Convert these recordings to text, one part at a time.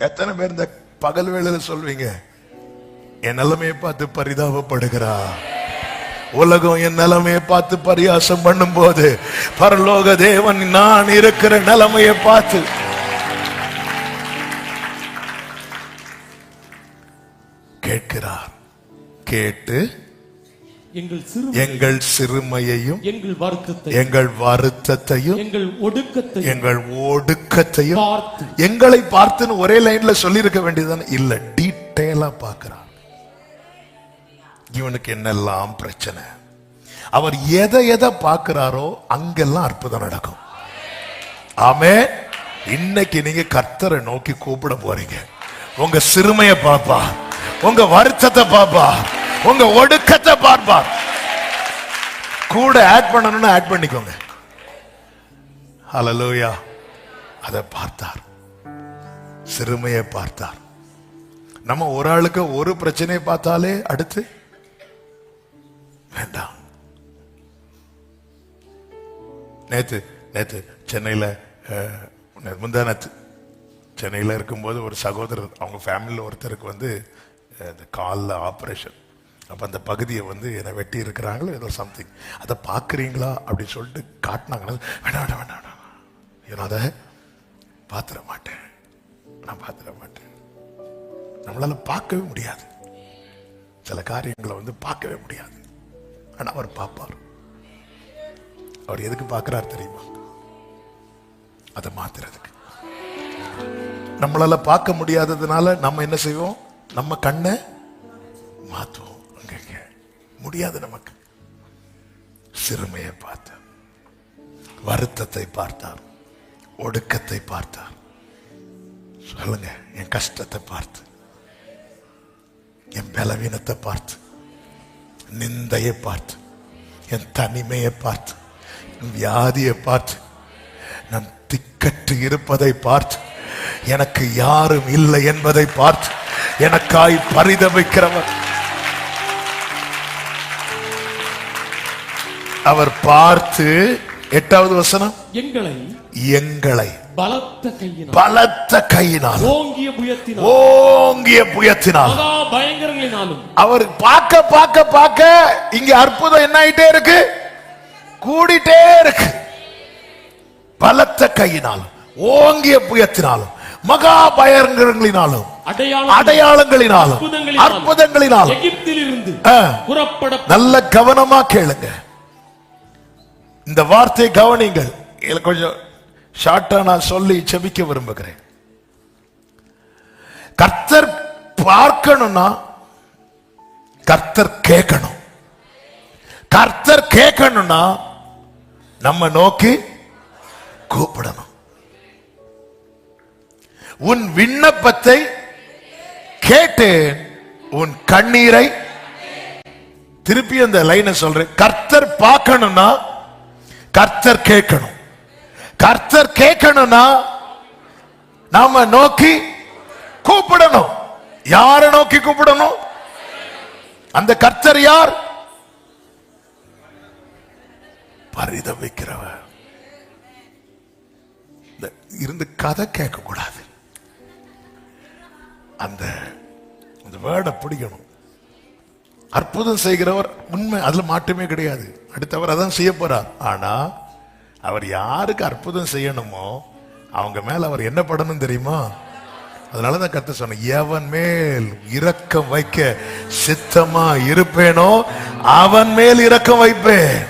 எத்தனை பேர் இந்த பகல் வேளையில சொல்வீங்க? என் நிலைமையை பார்த்து பரிதாபப்படுகிறா. உலகம் என் நிலைமையை பார்த்து பரியாசம் பண்ணும்போது பரலோக தேவன் நான் இருக்கிற நிலைமையை பார்த்து. கேட்கிறார். கேட்டு எங்கள் சிறு எங்கள் சிறுமையையும் எங்கள் வருத்தத்தை எங்கள் வருத்தத்தையும் எங்கள் ஒடுக்கத்தை எங்கள் ஒடுக்கத்தையும் பார்த்து. எங்களை பார்த்துன்னு ஒரே லைன்ல சொல்லியிருக்க வேண்டியதுதானே? இல்ல டீட்டெயிலா பார்க்கிறான். இவனுக்கு என்னெல்லாம் பிரச்சனை? அவர் எதை எதை பார்க்கிறாரோ அங்கெல்லாம் அற்புதம் நடக்கும். ஆமே இன்னைக்கு நீங்க கர்த்தரை நோக்கி கூப்பிட போறீங்க. உங்க சிறுமையை பார்ப்பா. உங்க வருத்தத்தை பார்ப்பா. உங்க ஒடுக்கத்தை பார்ப்பார். கூட ஆட் பண்ணணும்னு ஆட் பண்ணிக்கோங்க. ஹலலோயா அதை பார்த்தார். சிறுமையை பார்த்தார். நம்ம ஒரு ஆளுக்கு ஒரு பிரச்சனையை பார்த்தாலே அடுத்து வேண்டாம். நேத்து நேத்து சென்னையில் முந்தானத்து சென்னையில் இருக்கும்போது ஒரு சகோதரர் அவங்க ஃபேமிலியில் ஒருத்தருக்கு வந்து இந்த காலில் ஆப்ரேஷன் அப்போ அந்த பகுதியை வந்து என்னை வெட்டி இருக்கிறாங்களோ ஏதோ சம்திங் அதை பார்க்குறீங்களா அப்படின்னு சொல்லிட்டு காட்டினாங்கன்னா வேண்டாம் வேண்டாம் வேண்டாம் வேண்டாம் நான் அதை பார்த்துட மாட்டேன். நான் பார்த்துட மாட்டேன். நம்மளால பார்க்கவே முடியாது. சில காரியங்களை வந்து பார்க்கவே முடியாது. ஆனா அவர் பார்ப்பார். அவர் எதுக்கு பார்க்கிறார் தெரியுமா? அதை மாத்துறதுக்கு. நம்மளால பார்க்க முடியாததுனால நம்ம என்ன செய்வோம்? நம்ம கண்ணை மாத்துவோம். முடியாது நமக்கு. சிறுமையை பார்த்தார். வருத்தத்தை பார்த்தார். ஒடுக்கத்தை பார்த்தார். சொல்லுங்க என் கஷ்டத்தை பார்த்து என் பலவீனத்தை பார்த்து நிந்தையை பார்த்து என் தனிமையை பார்த்து என் வியாதியை பார்த்து நான் திக்கற்று இருப்பதை பார்த்து எனக்கு யாரும் இல்லை என்பதை பார்த்து எனக்காய் பரிதபிக்கிறவர் அவர் பார்த்து எட்டாவது வசனம்? எங்களை எங்களை. பலத்த கையினால் பலத்த கையினால். ஓங்கிய புயத்தினால் ஓங்கிய புயத்தினால். மகா பயங்கரங்களினாலும். அவர் பார்க்க பார்க்க பார்க்க இங்க அற்புதம் என்ன ஆயிட்டே இருக்கு? கூடிட்டே இருக்கு. பலத்த கையினாலும் ஓங்கிய புயத்தினாலும் மகா பயங்கரங்களினாலும் அடையாளங்களினாலும் அற்புதங்களினாலும் எகிப்திலிருந்து புறப்பட நல்ல கவனமா கேளுங்க. இந்த வார்த்தையை கவனிங்கள். இதுல கொஞ்சம் ஷார்ட்டா நான் சொல்லி செபிக்க விரும்புகிறேன். கர்த்தர் பார்க்கணும்னா கர்த்தர் கேட்கணும். கர்த்தர் கேட்கணும்னா நம்ம நோக்கி கூப்பிடணும். உன் விண்ணப்பத்தை கேட்டேன் உன் கண்ணீரை திருப்பி அந்த லைனை சொல்றேன். கர்த்தர் பார்க்கணும்னா கர்த்தர் கேட்கணும். கர்த்தர் கேட்கணும்னா நாம நோக்கி கூப்பிடணும். யாரை நோக்கி கூப்பிடணும்? அந்த கர்த்தர் யார்? பரிதவிக்கிறவர் இந்த இருந்து கதை கேட்க கூடாது அந்த அந்த வேர்டை பிடிக்கணும். அற்புதம் செய்கிறவர் உண்மை அதில் மாற்றமே கிடையாது. அடுத்தவர் அதான் செய்ய போறார். ஆனா அவர் யாருக்கு அற்புதம் செய்யணுமோ அவங்க மேல அவர் என்ன படணும் தெரியுமா? அதனாலதான் கத்த சொன்ன எவன் மேல் இரக்கம் வைக்க சித்தமா இருப்பேனோ அவன் மேல் இரக்கம் வைப்பேன்.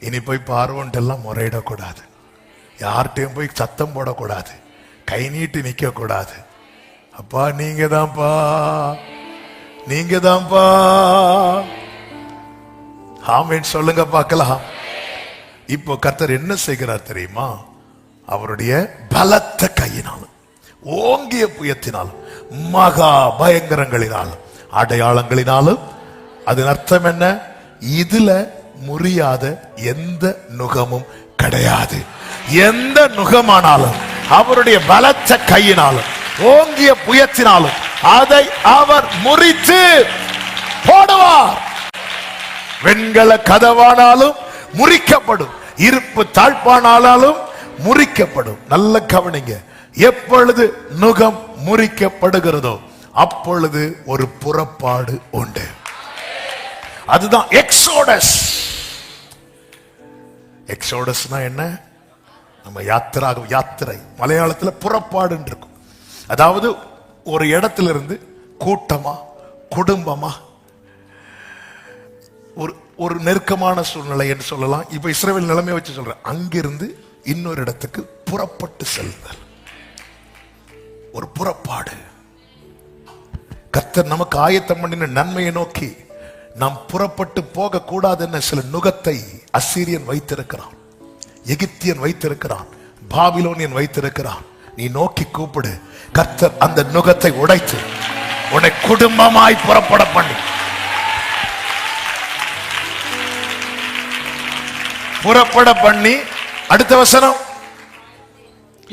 இனி போய் பார்வன்ட்டு எல்லாம் முறையிடக்கூடாது. யார்கிட்டையும் போய் சத்தம் போடக்கூடாது. கை நீட்டி நிற்கக்கூடாது கூடாது அப்பா நீங்க தான்ப்பா நீங்க தான்ப்பா ஆமேன் சொல்லுங்க பார்க்கலாம் இப்போ கர்த்தர் என்ன செய்கிறார் தெரியுமா? அவருடைய பலத்த கையினாலும் ஓங்கிய புயத்தினாலும் மகா பயங்கரங்களினாலும் அடையாளங்களினாலும் அதன் அர்த்தம் என்ன? இதுல முறியாத எந்த நுகமும் கிடையாது. எந்த நுகமானாலும் அவருடைய பலத்த கையினாலும் ஓங்கிய புயத்தினாலும் அதை அவர் முறித்து போடுவார். வெண்கல கதவானாலும் முறிக்கப்படும். இருப்பு தாழ்ப்பானாலும் முறிக்கப்படும். நல்ல கவனிங்க. எப்பொழுது நுகம் முறிக்கப்படுகிறதோ அப்பொழுது ஒரு புறப்பாடு உண்டு. அதுதான் எக்ஸோடஸ். எக்ஸோடஸ்னா என்ன? நம்ம யாத்திராக யாத்திரை. மலையாளத்துல புறப்பாடுன்னு இருக்கும். அதாவது ஒரு இடத்துல இருந்து கூட்டமா குடும்பமா ஒரு ஒரு நெருக்கமான சூழ்நிலை என்று சொல்லலாம். இப்ப இஸ்ரேல் நிலைமை வச்சு சொல்றேன். அங்கிருந்து இன்னொரு இடத்துக்கு புறப்பட்டு செல்லுதல் ஒரு புறப்பாடு. கர்த்தர் நமக்கு ஆயத்தம் பண்ணின நன்மையை நோக்கி நாம் புறப்பட்டு போக கூடாதுன்னு சில நுகத்தை அசீரியன் வைத்திருக்கிறான். எகிப்தியன் வைத்திருக்கிறான். பாபிலோனியன் வைத்திருக்கிறான். நீ நோக்கி கூப்பிடு. கர்த்தர் அந்த நுகத்தை உடைத்து உன்னை குடும்பமாய் புறப்பட பண்ணி. புறப்பட பண்ணி அடுத்த வசனம்.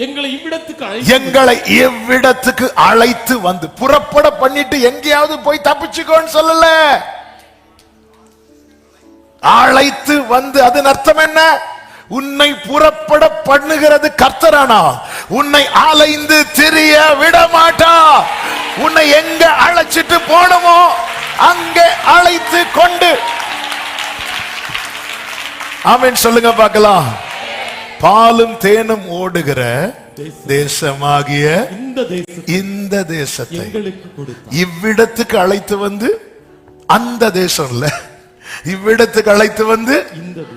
எங்களை இவ்விடத்துக்கு அழைத்து எங்களை எவ்விடத்துக்கு அழைத்து வந்து. புறப்பட பண்ணிட்டு எங்கேயாவது போய் தப்பிச்சுக்கோன்னு சொல்லல. அழைத்து வந்து அதன் அர்த்தம் என்ன? உன்னை புறப்பட பண்ணுகிறது கர்த்தரானா உன்னை அலைந்து திரிய விட மாட்டா உன்னை எங்க அழைச்சிட்டு போனமோ அங்கே அழைத்து கொண்டு. ஆமென் சொல்லுங்க பார்க்கலாம். பாலும் தேனும் ஓடுகிற தேசமாகிய இந்த தேசத்தை இவ்விடத்துக்கு அழைத்து வந்து அந்த தேசம் இல்ல. இவ்விடத்துக்கு அழைத்து வந்து.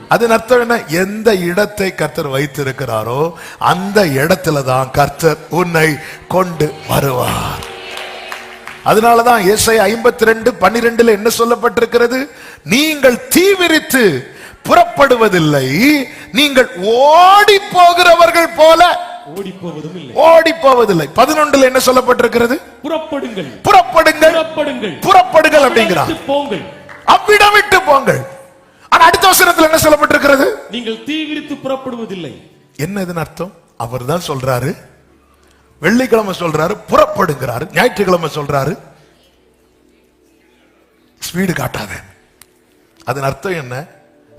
அதன் அர்த்தம் என்ன? எந்த இடத்தை கர்த்தர் வைத்திருக்கிறாரோ அந்த இடத்துல தான் கர்த்தர் உன்னை கொண்டு வருவார். அதனாலதான் ஏசை ஐம்பத்தி ரெண்டு பன்னிரெண்டுல என்ன சொல்லப்பட்டிருக்கிறது? நீங்கள் தீவிரித்து புறப்படுவதில்லை நீங்கள் ஓடி போகிறவர்கள் போல ஓடி போவதில்லை பதினொன்றுல என்ன சொல்லப்பட்டிருக்கிறது? புறப்படுங்கள். புறப்படுங்கள். புறப்படுங்கள். புறப்படுங்கள் போங்கள். அவ்விடம் விட்டு போங்கள். ஆனா அடுத்த வசனத்துல என்ன சொல்லப்பட்டிருக்கிறது? நீங்கள் தீவிரித்து புறப்படுவதில்லை. என்ன இதன் அர்த்தம்? அவர் தான் சொல்றாரு. வெள்ளிக்கிழமை சொல்றாரு புறப்படுங்கிறாரு ஞாயிற்றுக்கிழமை சொல்றாரு. ஸ்பீடு காட்டாத. அதன் அர்த்தம் என்ன?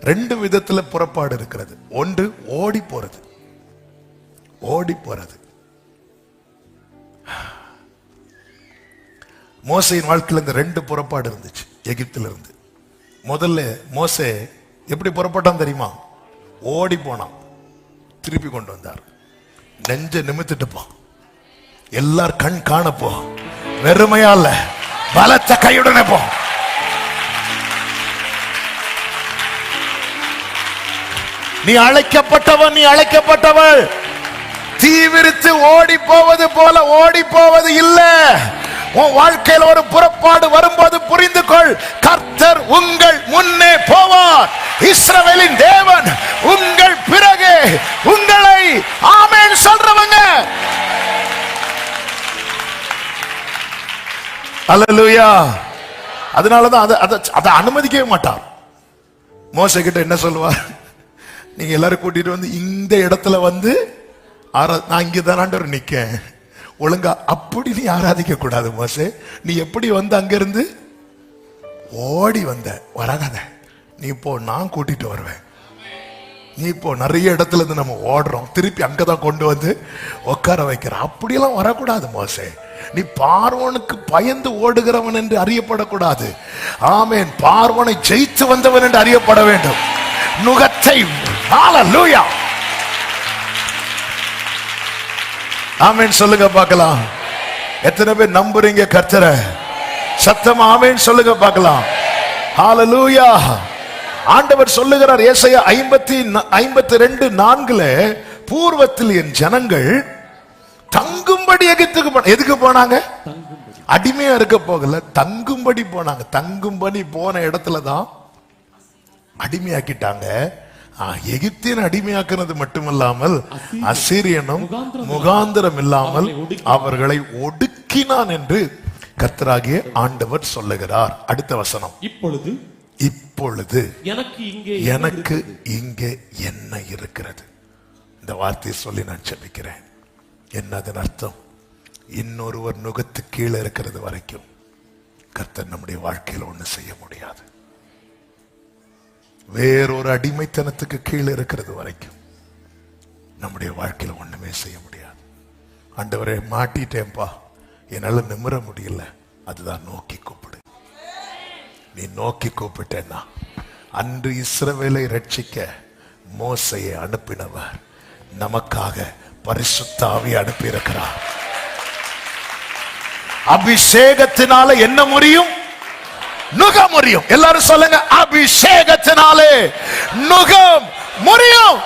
ரெண்டு விதத்துல புறப்பாடு இருக்கிறது. ஒன்று ஓடி போறது. ஓடி போறது. மோசையின் வாழ்க்கையில இந்த ரெண்டு புறப்பாடு இருந்துச்சு. எகிப்தில இருந்து முதல்ல மோசே எப்படி புறப்பட்டான் தெரியுமா? ஓடி போனான். திருப்பி கொண்டு வந்தார். நெஞ்ச நிமித்துட்டுப்பான். எல்லார் கண் காணப்போ. வெறுமையா இல்ல. பலத்த கையுடனே போ. நீ அழைக்கப்பட்டவன் நீ அழைக்கப்பட்டவள். தீவிரித்து ஓடி போவது போல ஓடி போவது இல்லை. உன் வாழ்க்கையில் ஒரு புறப்பாடு வரும்போது புரிந்து கொள் கர்த்தர் உங்கள் முன்னே போவார். இஸ்ரவேலின் தேவன் உங்கள் பிறகு உங்களை ஆமேன் சொல்றவங்க. அலலுயா அதனாலதான் அதை அதை அதை அனுமதிக்கவே மாட்டார். மோச கிட்ட என்ன சொல்லுவார்? நீங்க எல்லாரும் கூட்டிட்டு வந்து இந்த இடத்துல வந்து ஆற நான் இங்க தான் நிக்கேன். ஒழுங்கா அப்படி நீ ஆராதிக்க கூடாது மோசே. நீ எப்படி வந்து அங்கிருந்து? ஓடி வந்த. வராத நீ இப்போ நான் கூட்டிட்டு வருவேன். நீ இப்போ நிறைய இடத்துல இருந்து நம்ம ஓடுறோம். திருப்பி அங்கதான் கொண்டு வந்து உட்கார வைக்கிற. அப்படியெல்லாம் வரக்கூடாது மோசே. நீ பார்வனுக்கு பயந்து ஓடுகிறவன் என்று அறியப்படக்கூடாது. ஆமேன். பார்வனை ஜெயித்து வந்தவன் என்று அறியப்பட வேண்டும். நுகத்தை லூயா ஆமேன் சொல்லுங்க பார்க்கலாம். எத்தனை பேர் நம்புறீங்க கர்த்தரை? சத்தம் ஆமேன் சொல்லுங்க பார்க்கலாம். ஹalleluya ஆண்டவர் சொல்லுகிறார் ஏசாயா ஐம்பத்தி ஐம்பத்தி ரெண்டு நான்குல பூர்வத்தில் என் ஜனங்கள் தங்கும்படி எகிப்துக்கு போன எதுக்கு போனாங்க? அடிமையா இருக்க போகல தங்கும்படி போனாங்க. தங்கும்படி போன இடத்துல தான் அடிமையாக்கிட்டாங்க. எகிப்தியன் அடிமையாக்குனது மட்டுமல்லாமல் அசீரியனும் முகாந்திரம் இல்லாமல் அவர்களை ஒடுக்கினான் என்று கர்த்தராகிய ஆண்டவர் சொல்லுகிறார். அடுத்த வசனம். இப்பொழுது இப்பொழுது எனக்கு இங்கே எனக்கு இங்கே என்ன இருக்கிறது? இந்த வார்த்தையை சொல்லி நான் செபிக்கிறேன் என்ன அதன் அர்த்தம்? இன்னொருவர் நுகத்து கீழே இருக்கிறது வரைக்கும் கர்த்தர் நம்முடைய வாழ்க்கையில் ஒண்ணு செய்ய முடியாது. வேறொரு அடிமைத்தனத்துக்கு கீழே இருக்கிறது வரைக்கும் நம்முடைய வாழ்க்கையில ஒண்ணுமே செய்ய முடியாது. ஆண்டவரே மாட்டிட்டேன்ப்பா. என்னால நிமிர முடியல. அதுதான் நோக்கி கூப்பிடு. நீ நோக்கி கூப்பிட்டேன்னா அன்று இஸ்ரவேலை ரட்சிக்க மோசையை அனுப்பினவர் நமக்காக பரிசுத்தாவி அனுப்பியிருக்கிறார். அபிஷேகத்தினால என்ன முடியும் நுக முடியும் எல்லாரும் சொல்லுங்க அபிஷேகத்தினாலே நுகம் முடியும்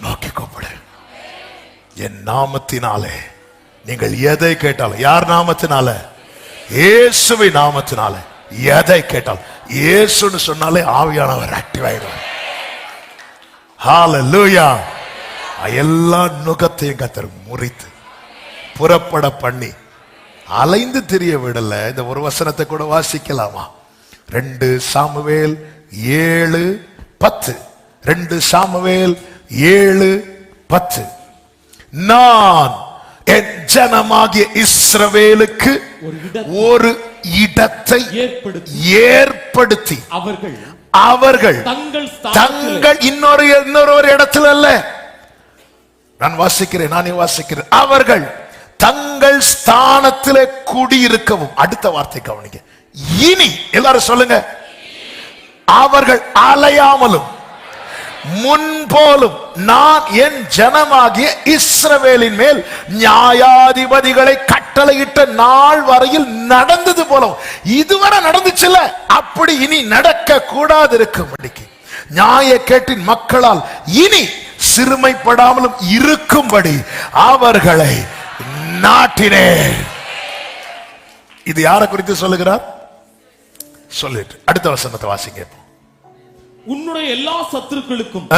நோக்கி கூப்பிடு. என் நாமத்தினாலே நீங்கள் எதை கேட்டாலும் யார் நாமத்தினால? இயேசுவை நாமத்தினால. எதை கேட்டால் இயேசுன்னு சொன்னாலே ஆவியானவர் ஆக்டிவ் ஆயிடுவார். ஹalleluya எல்லா நுகத்தையும் கத்தர் முறித்து புறப்பட பண்ணி அலைந்து திரிய விடல. இந்த ஒரு வசனத்தை கூட வாசிக்கலாமா? ரெண்டு சாமுவேல் ஏழு பத்து. ரெண்டு சாமுவேல் ஏழு பத்து. நான் என் ஜனமாகிய இஸ்ரவேலுக்கு ஒரு இடத்தை ஏற்படுத்தி. ஏற்படுத்தி. அவர்கள் அவர்கள் தங்கள் இன்னொரு இன்னொரு ஒரு இடத்துல அல்ல. நான் வாசிக்கிறேன் நானே வாசிக்கிறேன். அவர்கள் தங்கள் ஸ்தானத்தில் குடியிருக்கவும். அடுத்த வார்த்தை கவனிங்க. இனி எல்லாரும் சொல்லுங்க. அவர்கள் அலையாமலும் முன்போலும் நான் என் ஜனமாகிய இஸ்ரவேலின் மேல் நியாயாதிபதிகளை கட்டளையிட்ட நாள் வரையில் நடந்தது போலவும் இதுவரை நடந்துச்சுல்ல? அப்படி இனி நடக்க கூடாது இருக்கும்படிக்கு நியாய கேட்டின் மக்களால் இனி சிறுமைப்படாமலும் இருக்கும்படி அவர்களை நாட்டினேன் இது யாரை குறித்து சொல்லுகிறார்? சொல்லிட்டு அடுத்த வசனத்தை வாசிங்க. உன்னுடைய எல்லா சத்துருக்களுக்கும்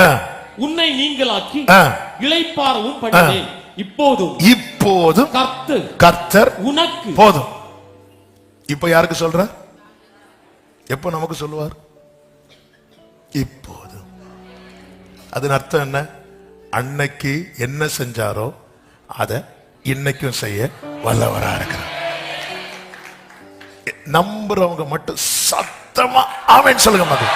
உன்னை நீங்களாக்கி ஆ. இளைப்பாறவும் பண்ணினேன் இப்போதும் இப்போதும் கர்த்தர் கர்த்தர் உனக்கு போதும். இப்ப யாருக்கு சொல்ற? எப்போ நமக்கு சொல்லுவார்? இப்போதும். அதன் அர்த்தம் என்ன? அன்னைக்கு என்ன செஞ்சாரோ அதை இன்னைக்கும் செய்ய வல்லவரா இருக்கிறார். நம்புறவங்க மட்டும் சத்தமா ஆமென் சொல்லுங்க மாதிரி